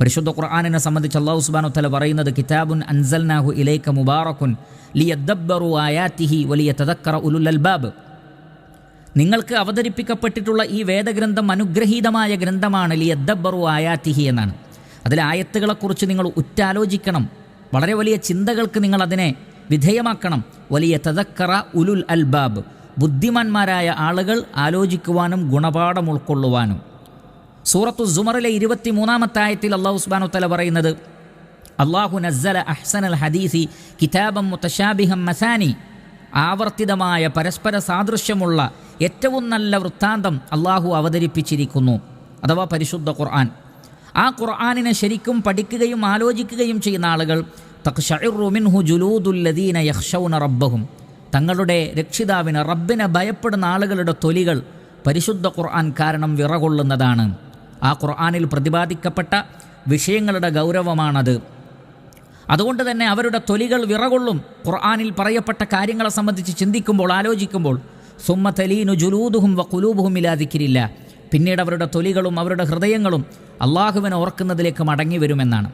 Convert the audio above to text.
പരിശുദ്ധ ഖുർആാനിനെ സംബന്ധിച്ച് അള്ളാഹു സുബാനു തല പറയുന്നത് കിതാബുൻ അൻസൽനാഹു ഇലൈക മുബാറക്കുൻ ലിയദ്ദബ്ബറു ആയാത്തിഹി വലിയ തദക്കറ ഉലുൽ അൽബാബ്. നിങ്ങൾക്ക് അവതരിപ്പിക്കപ്പെട്ടിട്ടുള്ള ഈ വേദഗ്രന്ഥം അനുഗ്രഹീതമായ ഗ്രന്ഥമാണ് ലിയദ്ദബ്ബറു ആയാത്തിഹി എന്നാണ്. അതിലെ ആയത്തുകളെക്കുറിച്ച് നിങ്ങൾ ഉറ്റാലോചിക്കണം. വളരെ വലിയ ചിന്തകൾക്ക് നിങ്ങൾ അതിനെ വിധേയമാക്കണം. വലിയ തദക്കറ ഉലുൽ അൽബാബ്. ബുദ്ധിമാന്മാരായ ആളുകൾ ആലോചിക്കുവാനും ഗുണപാഠം ഉൾക്കൊള്ളുവാനും. സൂറത്തു സുമറിലെ ഇരുപത്തി മൂന്നാമത്തെ ആയത്തിൽ അള്ളാഹു സുബാനു തല പറയുന്നത് അള്ളാഹു നസ്സല അഹ്സനൽ ഹദീസി കിതാബം മുത്തശാബിഹം മസാനി. ആവർത്തിതമായ പരസ്പര സാദൃശ്യമുള്ള ഏറ്റവും നല്ല വൃത്താന്തം അള്ളാഹു അവതരിപ്പിച്ചിരിക്കുന്നു അഥവാ പരിശുദ്ധ ഖുർആൻ. ആ ഖുർആാനിനെ ശരിക്കും പഠിക്കുകയും ആലോചിക്കുകയും ചെയ്യുന്ന ആളുകൾ തക്ഷറുമിൻഹു ജുലൂദുല്ലദീന യഖ്ഷൗന റബ്ബഹും. തങ്ങളുടെ രക്ഷിതാവിന് റബ്ബിനെ ഭയപ്പെടുന്ന ആളുകളുടെ തൊലികൾ പരിശുദ്ധ ഖുർആൻ കാരണം വിറകൊള്ളുന്നതാണ്. ആ ഖുർആാനിൽ പ്രതിപാദിക്കപ്പെട്ട വിഷയങ്ങളുടെ ഗൗരവമാണത്. അതുകൊണ്ട് തന്നെ അവരുടെ തൊലികൾ വിറകൊള്ളും. ഖുർആാനിൽ പറയപ്പെട്ട കാര്യങ്ങളെ സംബന്ധിച്ച് ചിന്തിക്കുമ്പോൾ ആലോചിക്കുമ്പോൾ സുമ്മ തലീനു ജുലൂദുഹും വ കുലൂബുഹും ഇല്ലാതിക്കിരില്ല പിന്നീട് അവരുടെ തൊലികളും അവരുടെ ഹൃദയങ്ങളും അള്ളാഹുവിനെ ഓർക്കുന്നതിലേക്ക് മടങ്ങി വരുമെന്നാണ്